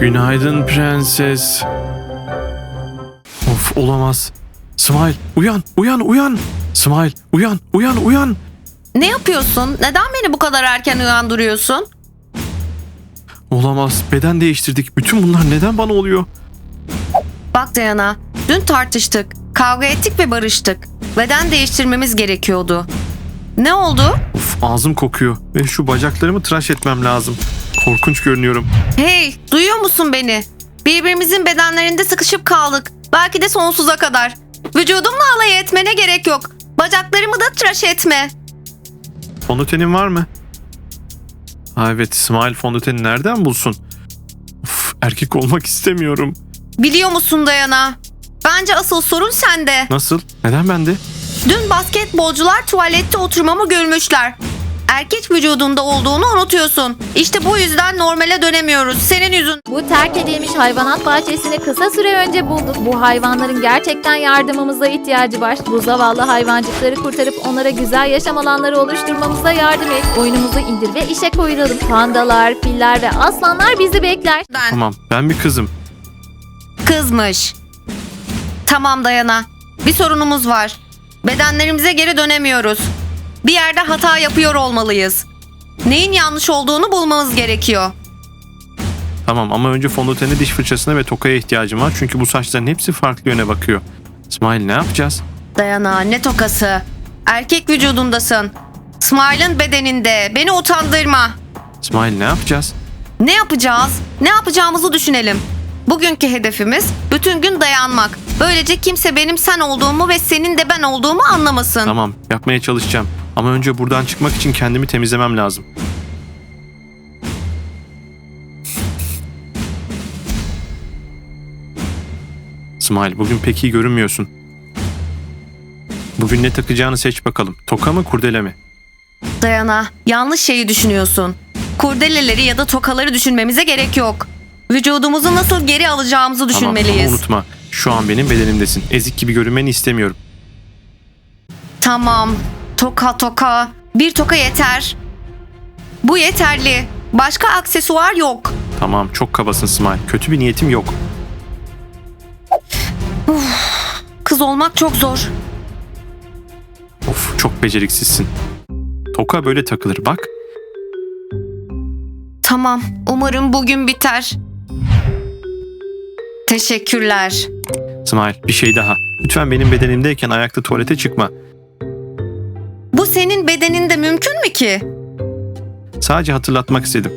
Günaydın prenses. Of olamaz. Smile uyan uyan uyan. Smile uyan uyan uyan. Ne yapıyorsun? Neden beni bu kadar erken uyandırıyorsun? Olamaz beden değiştirdik. Bütün bunlar neden bana oluyor? Bak Dayana, dün tartıştık, kavga ettik ve barıştık. Beden değiştirmemiz gerekiyordu. Ne oldu? Ağzım kokuyor ve şu bacaklarımı tıraş etmem lazım. Korkunç görünüyorum. Hey, duyuyor musun beni? Birbirimizin bedenlerinde sıkışıp kaldık. Belki de sonsuza kadar. Vücudumla alay etmene gerek yok. Bacaklarımı da tıraş etme. Fondötenin var mı? Ha evet Smile fondöteni nereden bulsun? Of, erkek olmak istemiyorum. Biliyor musun Dayana? Bence asıl sorun sende. Nasıl? Neden bende? Dün basketbolcular tuvalette oturmamı görmüşler. Erkek vücudunda olduğunu unutuyorsun. İşte bu yüzden normale dönemiyoruz. Senin yüzün. Bu terk edilmiş hayvanat bahçesini kısa süre önce bulduk. Bu hayvanların gerçekten yardımımıza ihtiyacı var. Bu zavallı hayvancıkları kurtarıp onlara güzel yaşam alanları oluşturmamıza yardım et. Oyunumuzu indir ve işe koyulalım. Pandalar, filler ve aslanlar bizi bekler. Ben Tamam ben bir kızım. kızmış. Tamam Dayana. Bir sorunumuz var. Bedenlerimize geri dönemiyoruz. Bir yerde hata yapıyor olmalıyız. Neyin yanlış olduğunu bulmamız gerekiyor. Tamam ama önce fondöteni diş fırçasına ve tokaya ihtiyacım var. Çünkü bu saçların hepsi farklı yöne bakıyor. Smile ne yapacağız? Dayana ne tokası? Erkek vücudundasın. Smile'ın bedeninde. Beni utandırma. Smile ne yapacağız? Ne yapacağız? Ne yapacağımızı düşünelim. Bugünkü hedefimiz bütün gün dayanmak. Böylece kimse benim sen olduğumu ve senin de ben olduğumu anlamasın. Tamam yapmaya çalışacağım. Ama önce buradan çıkmak için kendimi temizlemem lazım. Smile bugün pek iyi görünmüyorsun. Bugün ne takacağını seç bakalım. Toka mı kurdele mi? Dayana, yanlış şeyi düşünüyorsun. Kurdeleleri ya da tokaları düşünmemize gerek yok. Vücudumuzu nasıl geri alacağımızı Tamam düşünmeliyiz. ama unutma. Şu an benim bedenimdesin. Ezik gibi görünmeni istemiyorum. Tamam. Toka toka. Bir toka yeter. Bu yeterli. Başka aksesuar yok. Tamam çok kabasın Smile. Kötü bir niyetim yok. Kız olmak çok zor. Of çok beceriksizsin. Toka böyle takılır bak. Tamam. Umarım bugün biter. Teşekkürler. Smile bir şey daha. Lütfen benim bedenimdeyken ayakta tuvalete çıkma. Senin bedeninde mümkün mü ki? Sadece hatırlatmak istedim.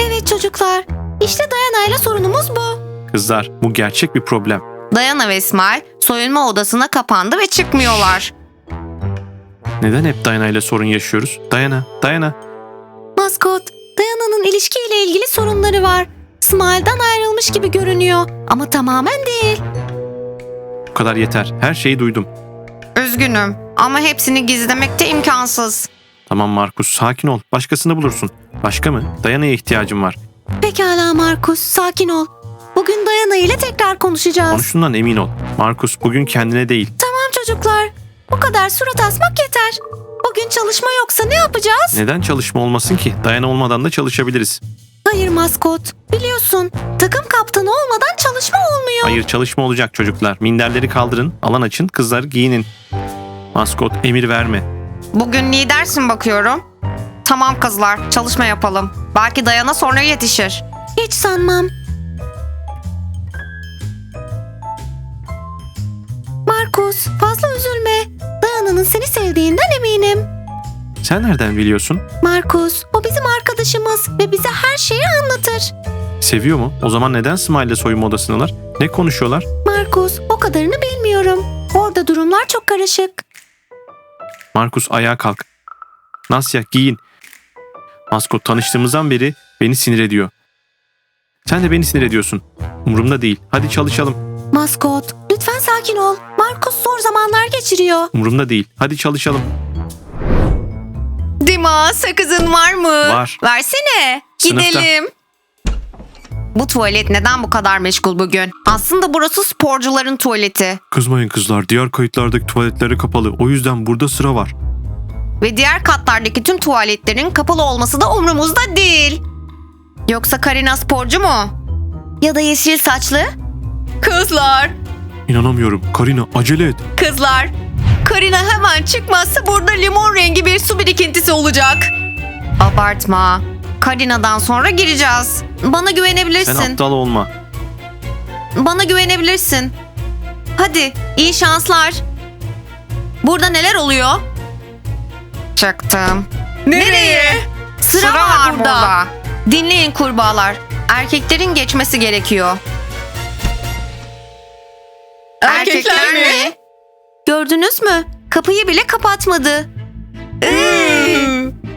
Evet çocuklar. İşte Dayana'yla sorunumuz bu. Kızlar bu gerçek bir problem. Dayana ve İsmail soyunma odasına kapandı ve çıkmıyorlar. Neden hep Dayana ile sorun yaşıyoruz? Dayana, Dayana. Maskot, Dayana'nın ilişkiyle ilgili sorunları var. Smile'dan ayrılmış gibi görünüyor ama tamamen değil. Bu kadar yeter. Her şeyi duydum. Üzgünüm ama hepsini gizlemek de imkansız. Tamam Markus sakin ol. Başkasını bulursun. Başka mı? Dayana'ya ihtiyacım var. Pekala Markus, sakin ol. Bugün Dayana ile tekrar konuşacağız. Konuştuğundan emin ol. Markus bugün kendine değil. Tamam çocuklar, bu kadar surat asmak yeter. Bugün çalışma yoksa ne yapacağız? Neden çalışma olmasın ki? Dayana olmadan da çalışabiliriz. Hayır maskot, biliyorsun takım kaptanı olmadan çalışma olmuyor. Hayır çalışma olacak çocuklar. Minderleri kaldırın, alan açın, kızlar giyinin. Maskot emir verme. Bugün lidersin bakıyorum. Tamam kızlar, çalışma yapalım. Belki Dayana sonra yetişir. Hiç sanmam. Markus, fazla üzülme. Dayana'nın seni sevdiğinden eminim. Sen nereden biliyorsun? Markus, o bizim arkadaşımız ve bize her şeyi anlatır. Seviyor mu? O zaman neden Smile ile soyunma odasındalar? Ne konuşuyorlar? Markus, o kadarını bilmiyorum. Orada durumlar çok karışık. Markus ayağa kalk. Nasya giyin. Maskot tanıştığımızdan beri beni sinir ediyor. Sen de beni sinir ediyorsun. Umurumda değil. Hadi çalışalım. Maskot, lütfen sakin ol. Markus zor zamanlar geçiriyor. Umurumda değil. Hadi çalışalım. Dima sakızın var mı? Var. Versene. Sınıfta. Gidelim. Bu tuvalet neden bu kadar meşgul bugün? Aslında burası sporcuların tuvaleti. Kızmayın kızlar. Diğer kayıtlardaki tuvaletleri kapalı. O yüzden burada sıra var. Ve diğer katlardaki tüm tuvaletlerin kapalı olması da umrumuzda değil. Yoksa Karina sporcu mu? Ya da yeşil saçlı? Kızlar, İnanamıyorum. Karina acele et. kızlar. Karina hemen çıkmazsa burada limon rengi bir su birikintisi olacak. Abartma. Karina'dan sonra gireceğiz. Bana Sen güvenebilirsin. aptal olma. Bana güvenebilirsin. Hadi iyi şanslar. Burada neler oluyor? Çıktım. Nereye? Sıra, var, burada. Dinleyin kurbağalar. Erkeklerin geçmesi gerekiyor. Erkekler mi? Gördünüz mü? Kapıyı bile kapatmadı.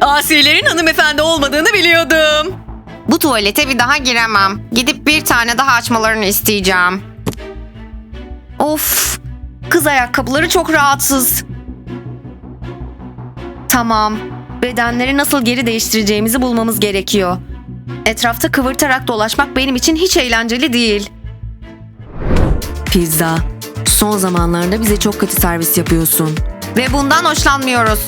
Asilerin hanımefendi olmadığını biliyordum. Bu tuvalete bir daha giremem. Gidip bir tane daha açmalarını isteyeceğim. Of! Kız ayakkabıları çok rahatsız. Tamam. Bedenleri nasıl geri değiştireceğimizi bulmamız gerekiyor. Etrafta kıvırtarak dolaşmak benim için hiç eğlenceli değil. Pizza. Son zamanlarda bize çok kötü servis yapıyorsun. Ve bundan hoşlanmıyoruz.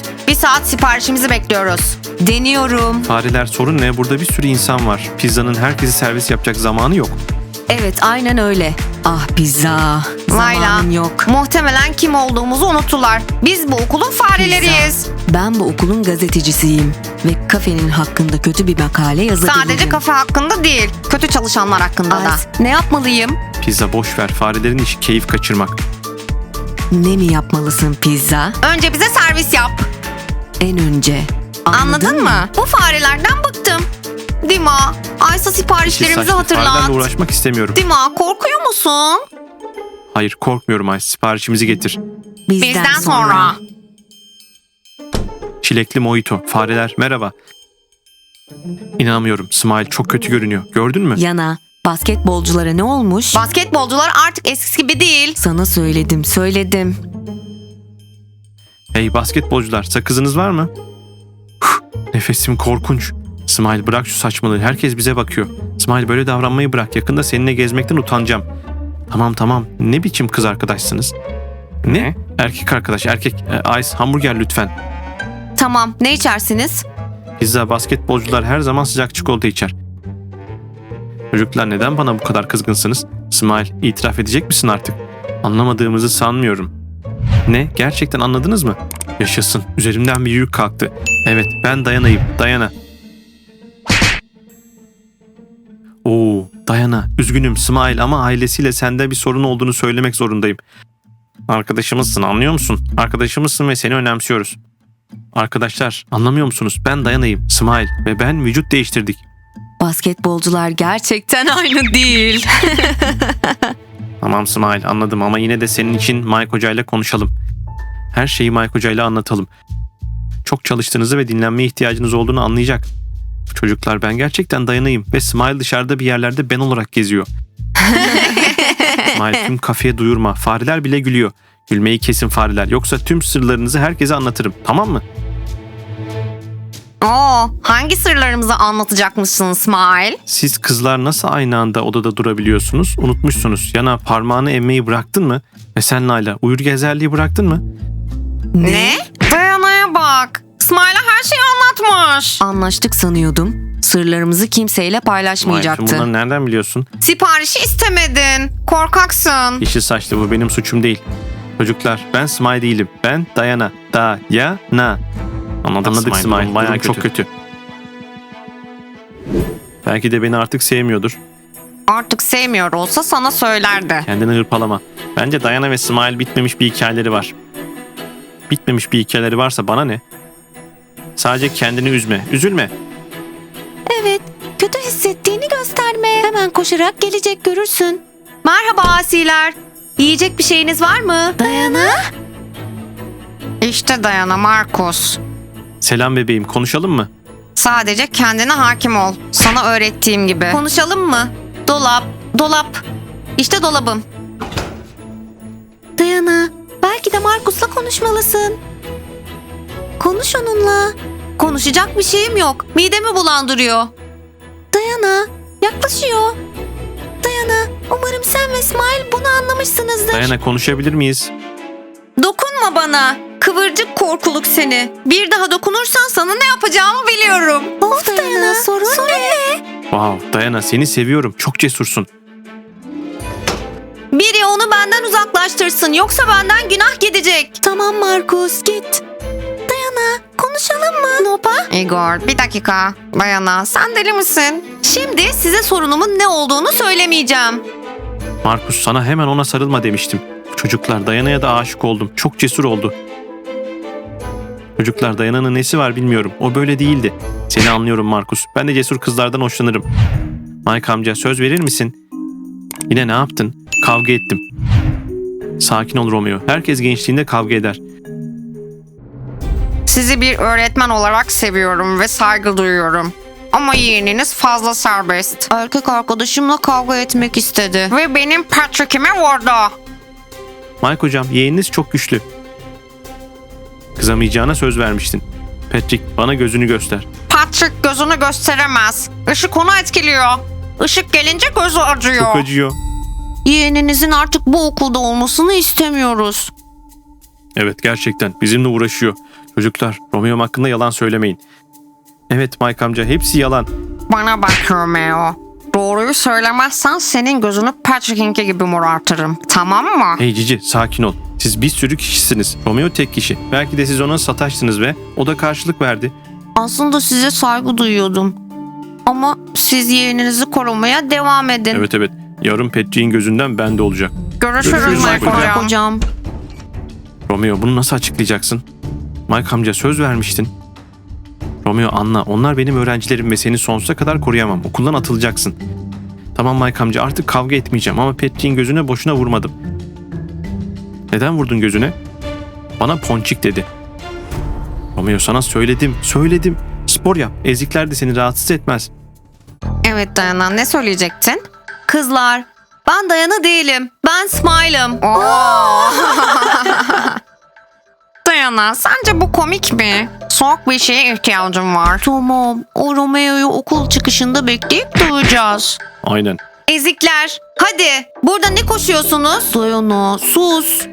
Saat siparişimizi bekliyoruz. Deniyorum. Fareler sorun ne? Burada bir sürü insan var. Pizzanın herkesi servis yapacak zamanı yok. Evet aynen öyle. Ah pizza. Layla. Zamanım yok. Muhtemelen kim olduğumuzu unuttular. Biz bu okulun fareleriyiz. Ben bu okulun gazetecisiyim. Ve kafenin hakkında kötü bir makale yazabilirim. Sadece kafe hakkında değil, kötü çalışanlar hakkında da. Ne yapmalıyım? Pizza boş ver. Farelerin işi keyif kaçırmak. Ne mi yapmalısın pizza? Önce bize servis yap. En önce. Anladın, mı? Bu farelerden bıktım. Dima, Aysa İki siparişlerimizi saçlı hatırlat. Farelerle uğraşmak istemiyorum. Dima, korkuyor musun? Hayır korkmuyorum Ay. Siparişimizi getir. Bizden, sonra. Çilekli mojito. Fareler merhaba. İnanmıyorum. Smile çok kötü görünüyor. Gördün mü? Yana. Basketbolculara ne olmuş? Basketbolcular artık eskisi gibi değil. Sana söyledim söyledim. Hey basketbolcular sakızınız var mı? Huh, nefesim korkunç. Smile bırak şu saçmalığı. Herkes bize bakıyor. Smile böyle davranmayı bırak. Yakında seninle gezmekten utanacağım. Tamam tamam. Ne biçim kız arkadaşsınız? Ne? Erkek arkadaş erkek. E, Ice hamburger lütfen. Tamam, ne içersiniz? Pizza basketbolcular her zaman sıcak çikolata içer. Çocuklar neden bana bu kadar kızgınsınız? Smile itiraf edecek misin artık? Anlamadığımızı sanmıyorum. Ne? Gerçekten anladınız mı? Yaşasın. Üzerimden bir yük kalktı. Evet ben dayanayım. Dayana. Oo, Dayana. Üzgünüm Smile ama ailesiyle sende bir sorun olduğunu söylemek zorundayım. Arkadaşımızsın anlıyor musun? Arkadaşımızsın ve seni önemsiyoruz. Arkadaşlar anlamıyor musunuz? Ben Dayana'yım, Smile ve ben vücut değiştirdik. Basketbolcular gerçekten aynı değil. Tamam Smile anladım ama yine de senin için Mike Hoca ile konuşalım. Her şeyi Mike Hoca ile anlatalım. Çok çalıştığınızı ve dinlenmeye ihtiyacınız olduğunu anlayacak. Çocuklar ben gerçekten Dayana'yım ve Smile dışarıda bir yerlerde ben olarak geziyor. Smile tüm kafeye duyurma. Fareler bile gülüyor. Gülmeyi kesin fareler. Yoksa tüm sırlarınızı herkese anlatırım. Tamam mı? Oo, hangi sırlarımızı anlatacakmışsın Smile? Siz kızlar nasıl aynı anda odada durabiliyorsunuz? Unutmuşsunuz. Yana parmağını emmeyi bıraktın mı? Ve sen Layla uyur gezerliği bıraktın mı? Ne? Dayana'ya bak. Smile'a her şeyi anlatmış. Anlaştık sanıyordum. Sırlarımızı kimseyle Vay, paylaşmayacaktı. tüm bunları nereden biliyorsun? Siparişi istemedin. Korkaksın. Yeşil saçlı bu benim suçum değil. Çocuklar ben Smile değilim. Ben Dayana. Da-ya-na. Anladık, Anladık Smile. Smile, Bayağı durum çok kötü. Belki de beni artık sevmiyordur. Artık sevmiyor olsa sana söylerdi. Kendini hırpalama. Bence Dayana ve Smile bitmemiş bir hikayeleri var. Bitmemiş bir hikayeleri varsa bana ne? Sadece kendini üzme. Üzülme. Evet, kötü hissettiğini gösterme. Hemen koşarak gelecek görürsün. Merhaba asiler. Yiyecek bir şeyiniz var mı? Dayana. İşte Dayana Markus. Selam bebeğim konuşalım mı? Sadece kendine hakim ol. Sana öğrettiğim gibi. Konuşalım mı? Dolap, dolap. İşte dolabım. Dayana, belki de Markus'la konuşmalısın. Konuş onunla. Konuşacak bir şeyim yok. Midemi bulandırıyor. Dayana, yaklaşıyor. Dayana, umarım sen ve İsmail bunu anlamışsınızdır. Dayana konuşabilir miyiz? Dokunma bana. Kıvır Kıvırcık korkuluk seni. Bir daha dokunursan sana ne yapacağımı biliyorum. Of Dayana sorun, ne? Wow Dayana seni seviyorum. Çok cesursun. Biri onu benden uzaklaştırsın yoksa benden günah gidecek. Tamam Markus git. Dayana konuşalım mı? Nopa? Igor bir dakika. Dayana sen deli misin? Şimdi size sorunumun ne olduğunu söylemeyeceğim. Markus sana hemen ona sarılma demiştim. Çocuklar Dayana'ya da aşık oldum. Çok cesur oldu. Çocuklar Dayana'nın nesi var bilmiyorum. O böyle değildi. Seni anlıyorum Markus. Ben de cesur kızlardan hoşlanırım. Mike amca söz verir misin? Yine ne yaptın? Kavga ettim. Sakin ol Romeo. Herkes gençliğinde kavga eder. Sizi bir öğretmen olarak seviyorum ve saygı duyuyorum. Ama yeğeniniz fazla serbest. Erkek arkadaşımla kavga etmek istedi. Ve benim Patrick'ime vurdu. Mike hocam yeğeniniz çok güçlü. Kızamayacağına söz vermiştin. Patrick bana gözünü göster. Patrick gözünü gösteremez. Işık onu etkiliyor. Işık gelince gözü acıyor. Çok acıyor. Yeğeninizin artık bu okulda olmasını istemiyoruz. Evet gerçekten bizimle uğraşıyor. Çocuklar Romeo hakkında yalan söylemeyin. Evet Mike amca hepsi yalan. Bana bak Romeo. Doğruyu söylemezsen senin gözünü Patrick'inki gibi morartırım. Tamam mı? Hey Cici sakin ol. Siz bir sürü kişisiniz. Romeo tek kişi. Belki de siz ona sataştınız ve o da karşılık verdi. Aslında size saygı duyuyordum. Ama siz yeğeninizi korumaya devam edin. Evet evet. Yarın Patrick'in gözünden bende olacak. Görüşürüz, Görüşürüz Mike Mike hocam. Hocam. Romeo bunu nasıl açıklayacaksın? Mike amca söz vermiştin. Romeo anla onlar benim öğrencilerim ve seni sonsuza kadar koruyamam. Okuldan atılacaksın. Tamam Mike amca artık kavga etmeyeceğim ama Patrick'in gözüne boşuna vurmadım. Neden vurdun gözüne? Bana ponçik dedi. Romeo sana söyledim, söyledim. Spor yap, ezikler de seni rahatsız etmez. Evet Dayana ne söyleyecektin? Kızlar ben Dayana değilim. Ben Smile'ım. Dayana sence bu komik mi? Soğuk bir şeye ihtiyacım var. Tamam. O Romeo'yu okul çıkışında bekleyip duyacağız. Aynen. Ezikler hadi burada ne koşuyorsunuz? Dayana sus.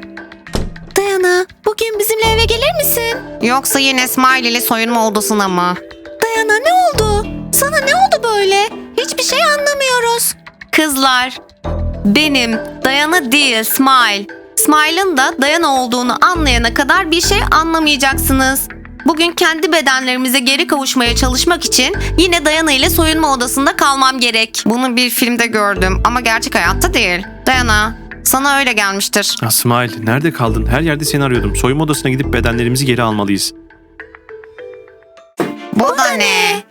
Dayana bugün bizimle eve gelir misin? Yoksa yine Smile ile soyunma odasına mı? Dayana ne oldu? Sana ne oldu böyle? Hiçbir şey anlamıyoruz. Kızlar, benim Dayana değil Smile. Smile'ın da Dayana olduğunu anlayana kadar bir şey anlamayacaksınız. Bugün kendi bedenlerimize geri kavuşmaya çalışmak için yine Dayana ile soyunma odasında kalmam gerek. Bunu bir filmde gördüm ama gerçek hayatta değil. Dayana, sana öyle gelmiştir. Smile nerede kaldın? Her yerde seni arıyordum. Soyunma odasına gidip bedenlerimizi geri almalıyız. Bu da ne?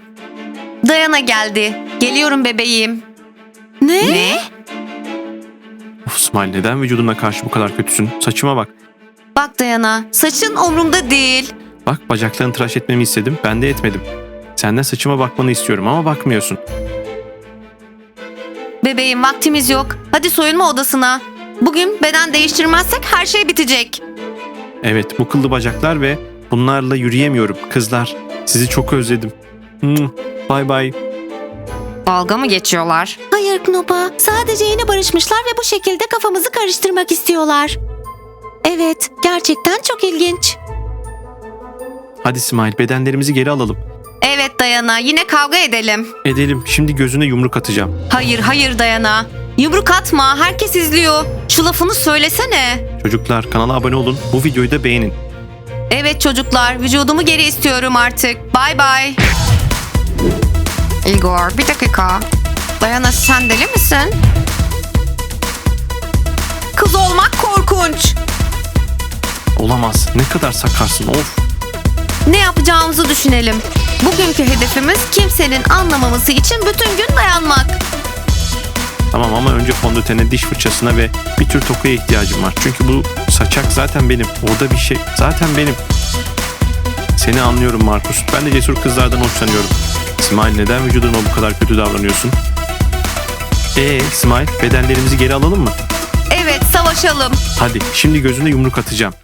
Dayana geldi. Geliyorum bebeğim. Ne? Ne? Of Smile neden vücuduna karşı bu kadar kötüsün? Saçıma bak. Bak Dayana, saçın umurumda değil. Bak bacaklarını tıraş etmemi istedim. Ben de etmedim. Senden saçıma bakmanı istiyorum ama bakmıyorsun. Bebeğim vaktimiz yok. Hadi soyunma odasına. Bugün beden değiştirmezsek her şey bitecek. Evet bu kıllı bacaklar ve bunlarla yürüyemiyorum. Kızlar sizi çok özledim. Hmm, Bye bye. Dalga mı geçiyorlar? Hayır Knopa. Sadece yeni barışmışlar ve bu şekilde kafamızı karıştırmak istiyorlar. Evet, gerçekten çok ilginç. Hadi Smile bedenlerimizi geri alalım. Evet Dayana yine kavga edelim. Edelim. Şimdi gözüne yumruk atacağım. Hayır hayır Dayana. Yumruk atma herkes izliyor. Şu lafını söylesene. Çocuklar kanala abone olun. Bu videoyu da beğenin. Evet çocuklar vücudumu geri istiyorum artık. Bay bay. Igor bir dakika. Dayana sen deli misin? Kız olmak korkunç. Olamaz. Ne kadar sakarsın. Of. Ne yapacağımızı düşünelim. Bugünkü hedefimiz kimsenin anlamaması için bütün gün dayanmak. Tamam ama önce fondötene, diş fırçasına ve bir tür tokuya ihtiyacım var. Çünkü bu saçak zaten benim. Orada bir şey zaten benim. Seni anlıyorum Markus. Ben de cesur kızlardan hoşlanıyorum. Smile neden vücuduna bu kadar kötü davranıyorsun? Ee Smile bedenlerimizi geri alalım mı? Evet savaşalım. Hadi şimdi gözüne yumruk atacağım.